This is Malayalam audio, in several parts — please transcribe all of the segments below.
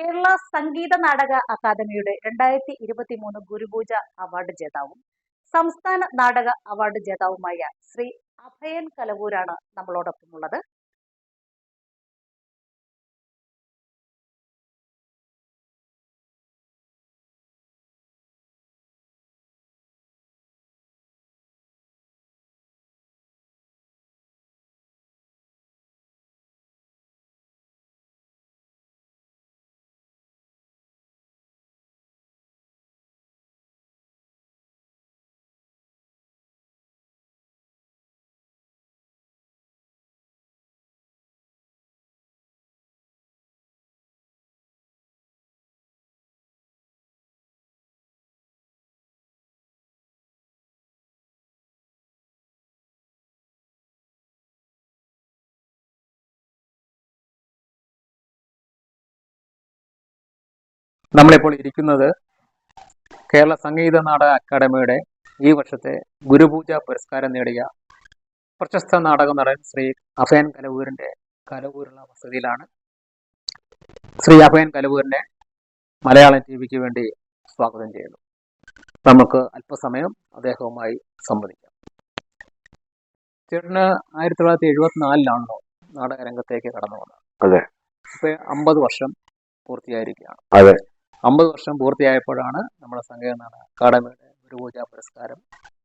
കേരള സംഗീത നാടക അക്കാദമിയുടെ രണ്ടായിരത്തി ഇരുപത്തി മൂന്ന് ഗുരുപൂജ അവാർഡ് ജേതാവും സംസ്ഥാന നാടക അവാർഡ് ജേതാവുമായ ശ്രീ അഭയൻ കലവൂരാണ് നമ്മളോടൊപ്പം നമ്മളിപ്പോൾ ഇരിക്കുന്നത് കേരള സംഗീത നാടക അക്കാദമിയുടെ ഈ വർഷത്തെ ഗുരുപൂജ പുരസ്കാരം നേടിയ പ്രശസ്ത നാടക നടൻ ശ്രീ അഭയൻ കലവൂരിന്റെ കലവൂരുള്ള വസതിയിലാണ്. ശ്രീ അഭയൻ കലവൂരിനെ മലയാളം ടി വിക്ക് വേണ്ടി സ്വാഗതം ചെയ്യുന്നു. നമുക്ക് അല്പസമയം അദ്ദേഹവുമായി സംവദിക്കാം. ചേട്ടന് ആയിരത്തി തൊള്ളായിരത്തി എഴുപത്തിനാലിലാണല്ലോ നാടകരംഗത്തേക്ക് കടന്നു വന്നത്. അതെ. ഇപ്പൊ അമ്പത് വർഷം പൂർത്തിയായിരിക്കുകയാണ്. അതെ. അമ്പത് വർഷം പൂർത്തിയായപ്പോഴാണ് നമ്മുടെ സംഘടന അക്കാഡമിയുടെ ഗുരുപൂജ പുരസ്കാരം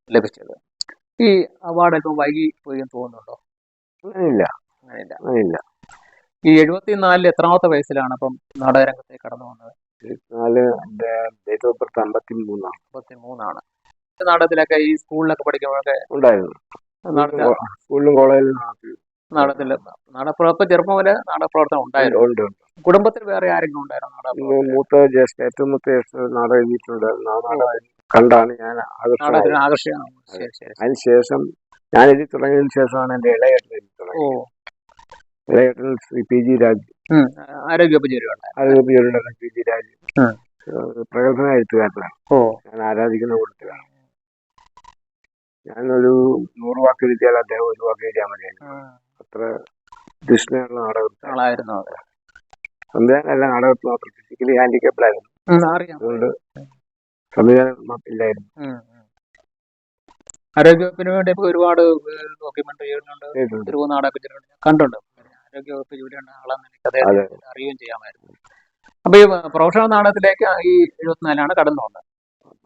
ലഭിച്ചത്. ഈ അവാർഡ് അല്പം വൈകി പോയി തോന്നുന്നുണ്ടോ? ഇല്ല അങ്ങനെയില്ല. ഇല്ല ഈ എഴുപത്തിനാലിൽ എത്രാമത്തെ വയസ്സിലാണ് അപ്പം നാടകരംഗത്തേക്ക് കടന്നു വന്നത്? നാല് എന്റെ ഡേറ്റ് ഓഫ് ബർത്ത് അമ്പത്തി മൂന്നാണ് മുപ്പത്തി മൂന്നാണ് നാടകത്തിലൊക്കെ ഈ സ്കൂളിലൊക്കെ പഠിക്കുമ്പോഴൊക്കെ ഉണ്ടായിരുന്നു. സ്കൂളിലും കോളേജിലും. നാടകത്തിൽ നാടകപ്രവർത്തനം ചെറുപ്പം വരെ നാടകപ്രവർത്തനം ഉണ്ടായിരുന്നു. ഉണ്ട് ഉണ്ട്. കുടുംബത്തിൽ വേറെ ആരെങ്കിലും ഉണ്ടായിരുന്നു മൂത്ത ജ്യേഷ്ഠ ഏറ്റവും മൂത്ത ജ്യേഷ്ഠ നാടകം എഴുതിയിട്ടുണ്ട് കണ്ടാണ് ഞാൻ അതിന് ശേഷം ഞാൻ എഴുതി തുടങ്ങിയതിനു ശേഷമാണ് എന്റെ ഇളയേട്ടൻ എഴുതി തുടങ്ങിയത്. ഇളയേട്ടൻ ശ്രീ പി ജി രാജ്. പേരുള്ള പി ജി രാജ്. പ്രഗത്ഭന എഴുത്തുകാരനാണ്. ഞാൻ ആരാധിക്കുന്ന കൂട്ടത്തിലാണ്. ഞാനൊരു നൂറ് വാക്ക് എഴുതിയാൽ അദ്ദേഹം ഒരു വാക്ക് എഴുതിയാൽ മതി. അത്ര ദുഷ്ണയുള്ള നാടകം സംവിധാനമല്ല നാടകത്തിൽ മാത്രം ഫിസിക്കലി ഹാൻഡിക്കാപ്ഡ് ആയിരുന്നു. അതുകൊണ്ട് സംവിധാനം ഇല്ലായിരുന്നു. ആരോഗ്യവകുപ്പിന് വേണ്ടി ഇപ്പൊ ഒരുപാട് ഡോക്യുമെന്ററി ചെയ്യുന്നുണ്ട് ചെയ്തിട്ടുണ്ട്. നാടക നാടകം ചെയ്തിട്ടുണ്ട് കണ്ടുണ്ട് ആരോഗ്യവകുപ്പ് ജോലിയുണ്ട് ആളാന്ന് എനിക്ക്. അറിയുകയും ചെയ്യാമായിരുന്നു. അപ്പൊ ഈ പ്രൊഫഷണൽ നാടകത്തിലേക്ക് ഈ എഴുപത്തിനാലാണ് കടന്നു വന്നത്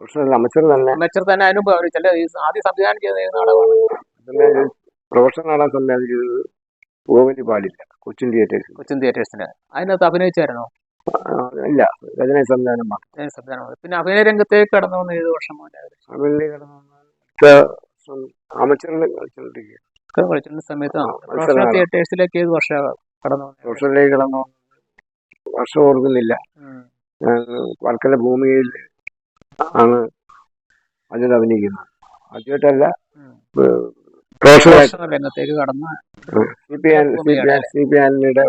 പ്രൊഫഷണൽ അമച്ചർ തന്നെ. അമച്ചർ തന്നെ അനുഭവം അവർ ചില ഈ ആദ്യം സംവിധാനം ചെയ്ത നാടകമാണ്? പ്രൊഫഷണൽ നാടകം സംവിധാനം ചെയ്തത് പൂവലി പാടില്ല കൊച്ചിൻ തിയേറ്റേഴ്സ് കൊച്ചിൻ തിയേറ്റേഴ്സിന് അതിനകത്ത് അഭിനയിച്ചായിരുന്നോ? ഇല്ല. രചന സംവിധാനം മാത്രം. ഏത് സംവിധാനം പിന്നെ അഭിനയ രംഗത്തേക്ക് കടന്നു വന്ന ഏഴു വർഷം അമച്ചറിൽ ഒക്കെ കളിച്ചിരുന്ന സമയത്ത് പ്രൊഫഷണൽ. തിയേറ്റേഴ്സിലേക്ക് ഏത് വർഷമാണ് കടന്നു വന്നത് കടന്നു വർഷം ഓർക്കുന്നില്ല. ഉം. ഞാൻ വർക്കല ഭൂമിയിൽ ആണ് അജിത് അഭിനയിക്കുന്നത്. ആദ്യമായിട്ടല്ല ഉം. രംഗത്തേക്ക് കടന്ന സി പി ആനിയുടെ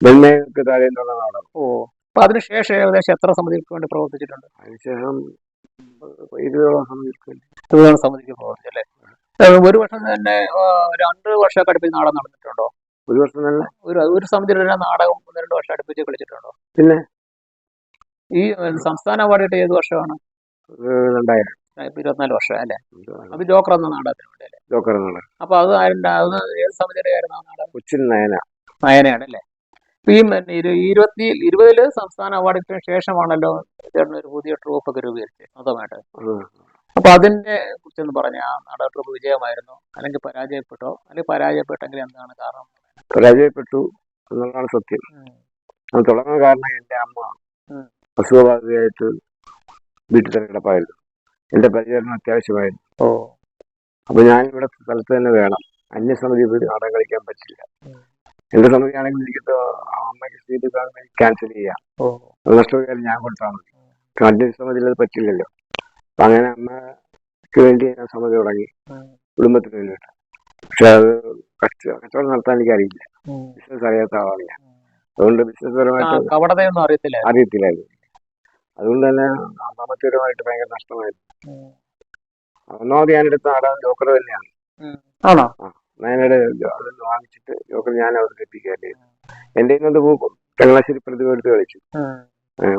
വെണ്ണയ്ക്ക് താഴെ എന്നുള്ള നാടകം. ഓ അപ്പൊ അതിനുശേഷം ഏകദേശം എത്ര സമിതിക്ക് വേണ്ടി പ്രവർത്തിച്ചിട്ടുണ്ട്? അതിനുശേഷം ഇരുപതോളം സമയത്ത് ത്രികോണ സമിതിക്ക് പ്രവർത്തിച്ചല്ലേ അല്ലേ? ഒരു വർഷം തന്നെ രണ്ട് വർഷം അടുപ്പിച്ച് നാടകം നടന്നിട്ടുണ്ടോ? ഒരു വർഷം തന്നെ. ഒരു ഒരു സമിതിയിൽ തന്നെ നാടകം ഒന്ന് രണ്ട് വർഷം അടുപ്പിച്ച് കളിച്ചിട്ടുണ്ടോ? പിന്നെ? ഈ സംസ്ഥാന അവാർഡ് കിട്ടിയ ഏത് വർഷമാണ്? രണ്ടായിരം. ഇപ്പൊ ഇരുപത്തിനാല് വർഷം അല്ലേ? അത് ജോക്കർ എന്ന നാടകത്തിനുണ്ട് അല്ലേ ജോക്കർ അപ്പൊ അത് ആരുടെ അത് ഏത് സമിതിയുടെ ആയിരുന്നു ആ നാടകം കൊച്ചിൻ നയന. നയനയാണ് അല്ലേ? ഇപ്പൊ ഈ ഇരുപത്തി ഇരുപതിൽ സംസ്ഥാന അവാർഡിന് ശേഷമാണല്ലോ ചേട്ടൻ ഒരു പുതിയ ട്രൂപ്പ് ഒക്കെ രൂപീകരിച്ചത് മൊത്തമായിട്ട്. അപ്പൊ അതിന്റെ കുറിച്ചൊന്ന് പറഞ്ഞ ആ നാടക ട്രൂപ്പ് വിജയമായിരുന്നു അല്ലെങ്കിൽ പരാജയപ്പെട്ടോ? അല്ലെങ്കിൽ പരാജയപ്പെട്ടെങ്കിൽ എന്താണ് കാരണം? പരാജയപ്പെട്ടു എന്നുള്ളതാണ് സത്യം. അത് തുടങ്ങാൻ കാരണം എന്റെ അമ്മ. അസുഖബാധിതയായിട്ട് വീട്ടിൽ തന്നെ കിടപ്പായിരുന്നു. എന്റെ പരിചരണം അത്യാവശ്യമായിരുന്നു. ഓ. അപ്പൊ ഞാൻ ഇവിടെ സ്ഥലത്ത് തന്നെ വേണം. അന്യസമിതി നാടകം കളിക്കാൻ പറ്റില്ല. എന്റെ സമിതി ആണെങ്കിൽ എനിക്ക് അമ്മയ്ക്ക് സീറ്റ് ക്യാൻസൽ ചെയ്യാം. നഷ്ടപരിഹാരം ഞാൻ കൊടുത്താൽ മതി. അന്യസമിതിയിൽ അത് പറ്റില്ലല്ലോ. അപ്പൊ അങ്ങനെ അമ്മയ്ക്ക് വേണ്ടി ഞാൻ സമിതി തുടങ്ങി. കുടുംബത്തിന് വേണ്ടിയിട്ട്. പക്ഷെ അത് കച്ച- കച്ചവടം നടത്താൻ എനിക്ക് അറിയില്ല. ബിസിനസ് അറിയാത്ത ആളാണ് ഞാൻ. അതുകൊണ്ട് ബിസിനസ് പരമായിട്ട് അറിയത്തില്ല അറിയത്തില്ലായിരുന്നു. അതുകൊണ്ട് തന്നെ സാമ്പത്തികമായിട്ട് ഭയങ്കര നഷ്ടമായിരുന്നു. ഒന്നാമത് ഞാൻ എടുത്ത നാടകം ജോക്കർ തന്നെയാണ്. ആണോ? നയനയുടെ അതൊന്ന് വാങ്ങിച്ചിട്ട് ജോക്കർ ഞാൻ അവതരിപ്പിക്കുകയല്ലേ എന്റെ ഇന്നത് ചങ്ങനാശ്ശേരി പ്രതിഭ എടുത്ത് കളിച്ചു.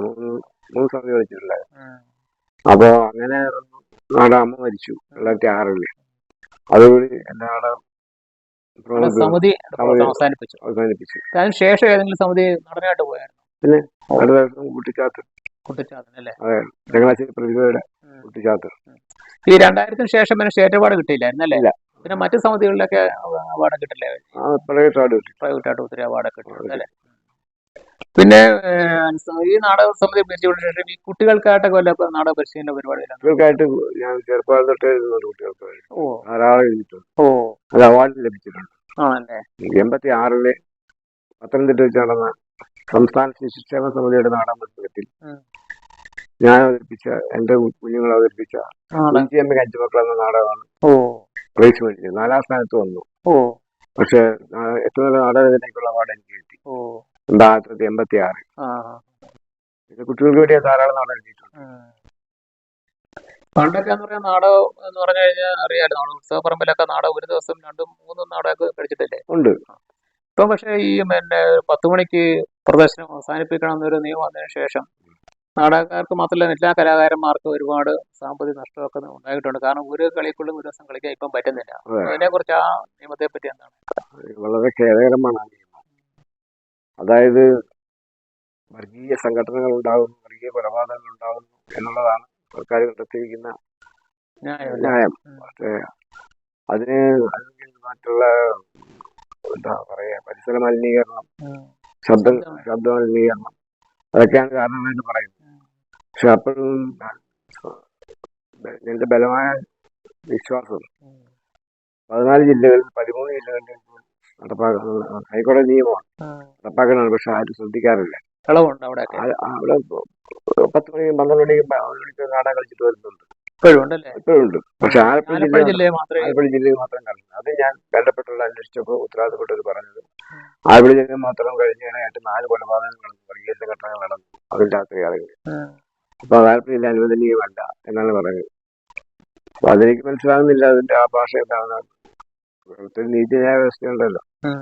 മൂന്ന് മൂന്ന് സമിതി കളിച്ചിട്ടുണ്ടായിരുന്നു അപ്പോ അങ്ങനെ നാടകം അമ്മ മരിച്ചു രണ്ടായിരത്തി ആറിൽ. അതുകൂടി എന്റെ ആട സമിതി അവസാനിപ്പിച്ചു. അവസാനിപ്പിച്ചു. ശേഷം ഏതെങ്കിലും സമിതി നടനായിട്ട് പോയായിരുന്നു? അടുത്ത ദിവസം കുട്ടിച്ചാത്തർ കുട്ടിച്ചാത്തൻ ചങ്ങനാശ്ശേരി പ്രതിഭയുടെ ഈ രണ്ടായിരത്തിന് ശേഷം പിന്നെ സ്റ്റേറ്റ് അവാർഡ് കിട്ടിയില്ലായിരുന്നല്ലേ? പിന്നെ മറ്റു സമിതികളിലൊക്കെ അവാർഡ് കിട്ടില്ലേ? പ്രൈവറ്റ് ആയിട്ട് ഒത്തിരി അവാർഡ് കിട്ടിയിട്ടുണ്ട് അല്ലേ? പിന്നെ ഈ നാടക സമിതി പിരിച്ചുവിട്ട ശേഷം ഈ കുട്ടികൾക്കായിട്ടൊക്കെ വല്ല നാടക പരിശീലന പരിപാടിയിലാണ് കുട്ടികൾക്കായിട്ട് ഞാൻ തൊട്ടേ കുട്ടികൾക്ക്. ഓ. ധാരാളം എഴുതിയിട്ടുണ്ട്. ഓ. അത് അവാർഡ് ലഭിച്ചിട്ടുണ്ട്. ആണല്ലേ? എൺപത്തി ആറിൽ പത്തനംതിട്ട വെച്ച് നടന്ന സംസ്ഥാന ശിശുക്ഷേമ സമിതിയുടെ നാടക മത്സരത്തിൽ. ഞാൻ അവതരിപ്പിച്ച എന്റെ കുഞ്ഞുങ്ങൾ അവതരിപ്പിച്ച ആണ്? കുഞ്ചിയമ്മ അഞ്ചുമക്കൾ എന്ന നാടകമാണ്. പ്രൈസ് മേടിച്ചത് നാലാം സ്ഥാനത്ത് വന്നു. പക്ഷെ ഏറ്റവും നല്ല നാടകത്തിലേക്കുള്ള അവാർഡ് എനിക്ക് കിട്ടി. ഓ. ആയിരത്തി തൊള്ളായിരത്തി എൺപത്തി ആറ് കുട്ടികൾക്ക് വേണ്ടി ധാരാളം നാടകം എഴുതിയിട്ടുണ്ട്. പണ്ടൊക്കെ എന്ന് പറയാൻ നാടകം എന്ന് പറഞ്ഞു കഴിഞ്ഞാൽ അറിയാലോ നമ്മൾ ഉത്സവപ്പറമ്പിലൊക്കെ നാടകം ഒരു ദിവസം രണ്ടും മൂന്നും നാടകമൊക്കെ കഴിച്ചിട്ടില്ലേ ഉണ്ട്. ഇപ്പം പക്ഷേ ഈ പിന്നെ പത്ത് മണിക്ക് പ്രദർശനം അവസാനിപ്പിക്കണം എന്നൊരു നിയമം വന്നതിന് ശേഷം നാടകക്കാർക്ക് മാത്രമല്ല എല്ലാ കലാകാരന്മാർക്കും ഒരുപാട് സാമ്പത്തിക നഷ്ടമൊക്കെ ഉണ്ടായിട്ടുണ്ട്. കാരണം ഒരു കളിക്കുള്ളും ഒരു ദിവസം കളിക്കാൻ ഇപ്പം പറ്റുന്നില്ല. അതിനെ കുറിച്ച് ആ നിയമത്തെ പറ്റി എന്താണ്? വളരെ ഖേദകരമാണ് ആ നിയമം. അതായത് വർഗീയ സംഘടനകൾ ഉണ്ടാകുന്നു വർഗീയ കൊലപാതകങ്ങൾ ഉണ്ടാകുന്നു എന്നുള്ളതാണ് സർക്കാർ കണ്ടെത്തിയിരിക്കുന്ന ന്യായം. പക്ഷേ അതിന് അല്ലെങ്കിൽ മറ്റുള്ള എന്താ പറയാ പരിസര മലിനീകരണം ശബ്ദ ശബ്ദം. മലിനീകരണം അതൊക്കെയാണ് കാരണമായിട്ട് പറയുന്നത്. പക്ഷെ അപ്പോഴും എന്റെ ബലമായ വിശ്വാസം. പതിനാല് ജില്ലകളിൽ പതിമൂന്ന് ജില്ലകളിൽ നടപ്പാക്കുന്ന ഹൈക്കോടതി നിയമമാണ്. നടപ്പാക്കുന്നതാണ് പക്ഷെ ആരും ശ്രദ്ധിക്കാറില്ല. അവിടെ പത്ത് മണിക്കും പന്ത്രണ്ട് മണിക്കും പതിനൊന്ന് മണിക്കും നാടകം കളിച്ചിട്ട് വരുന്നുണ്ട്. ഇപ്പോഴുണ്ട് പക്ഷെ ആലപ്പുഴ ജില്ല ആലപ്പുഴ ജില്ലയിൽ മാത്രം കളിക്കുന്നു അത് ഞാൻ ബന്ധപ്പെട്ടുള്ള അന്വേഷിച്ചപ്പോൾ ഉത്തരവാദിത്തപ്പെട്ടവർ പറഞ്ഞത് ആലപ്പുഴ ജില്ലയിൽ മാത്രം കഴിഞ്ഞായിട്ട് നാല് കൊലപാതകങ്ങൾ വർഗീയ ഘട്ടങ്ങൾ നടന്നു. അതിൽ രാത്രി ആളുകൾ. അപ്പൊ അത് ആലപ്പുഴ ജില്ല അനുവദനീയമല്ല എന്നാണ് പറയുന്നത്. അപ്പൊ അതെനിക്ക് മനസ്സിലാകുന്നില്ല അതിന്റെ ആ ഭാഷ എന്താണ്? ഒരു നീതിന്യായ വ്യവസ്ഥയുണ്ടല്ലോ. ഉം.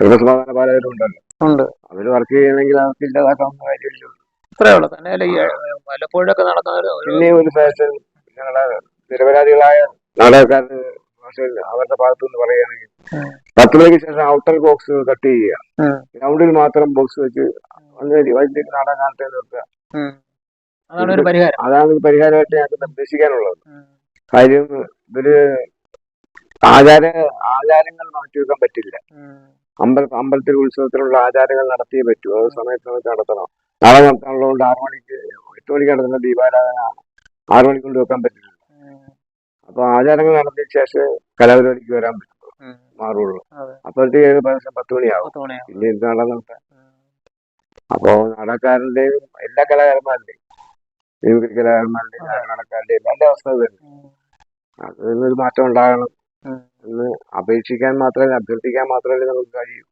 ക്രമസമാധാന പാലകരും ഉണ്ടല്ലോ. ഉണ്ട്. അവർ വർക്ക് ചെയ്യണമെങ്കിൽ അവർക്ക് ഇല്ലാതാക്കാവുന്ന കാര്യമില്ല ഇത്രേ ഉള്ളൂ. തന്നെയല്ല ഈ ഏഹ്, വല്ലപ്പോഴൊക്കെ നടന്ന ഒരു- ഒരു പിന്നെ ഒരു ഫാഷൻ ഞങ്ങളെ നിരപരാധികളായ നാടകക്കാരുടെ ഭാഷയിൽ അവരുടെ ഭാഗത്തു നിന്ന് പറയുകയാണെങ്കിൽ. പത്ത് മണിക്ക് ശേഷം ഔട്ടർ ബോക്സ് കട്ട് ചെയ്യുക. ഗ്രൗണ്ടിൽ മാത്രം ബോക്സ് വെച്ച് വൈദ്യുതി നാടകം കാണട്ടെ നിർത്തുക. അതാണ് ഒരു പരിഹാരം അതാണ് പരിഹാരമായിട്ട് ഞങ്ങൾക്ക് നിർദ്ദേശിക്കാനുള്ളത്. കാര്യം ഇവർ ആചാര ആചാരങ്ങൾ മാറ്റിവെക്കാൻ പറ്റില്ല ഉം. അമ്പല അമ്പലത്തിൽ ഉത്സവത്തിലുള്ള ആചാരങ്ങൾ നടത്തിയേ പറ്റൂ അത് സമയത്ത് സമയത്ത് നടത്തണം നാളെ നടത്താനുള്ളതുകൊണ്ട് ആറു മണിക്ക് എട്ട് മണിക്ക് നടത്തുന്ന ദീപാരാധന ആറു മണിക്ക് കൊണ്ട് വെക്കാൻ പറ്റില്ല. അപ്പൊ ആചാരങ്ങൾ നടത്തിയ ശേഷം കലാപരിപാടിക്ക് വരാൻ പറ്റും ഉം. മാറുള്ളൂ. അപ്പോഴത്തേക്ക് ഏകദേശം പത്ത് മണിയാവും പിന്നെ എന്ത് നാടകം നടത്താൻ. അപ്പോ നാടകക്കാരന്റെയും എല്ലാ കലാകാരന്മാരുടെയും മിമിക്രി കലാകാരന്മാരുടെയും നാടകക്കാരുടെയും എല്ലാ അവസ്ഥ അത് തന്നെ ഉം. അതിനൊരു മാറ്റം ഉണ്ടാകണം. എന്ന് അപേക്ഷിക്കാൻ മാത്രമല്ല അഭ്യർത്ഥിക്കാൻ മാത്രമേ നമുക്ക് കഴിയൂ.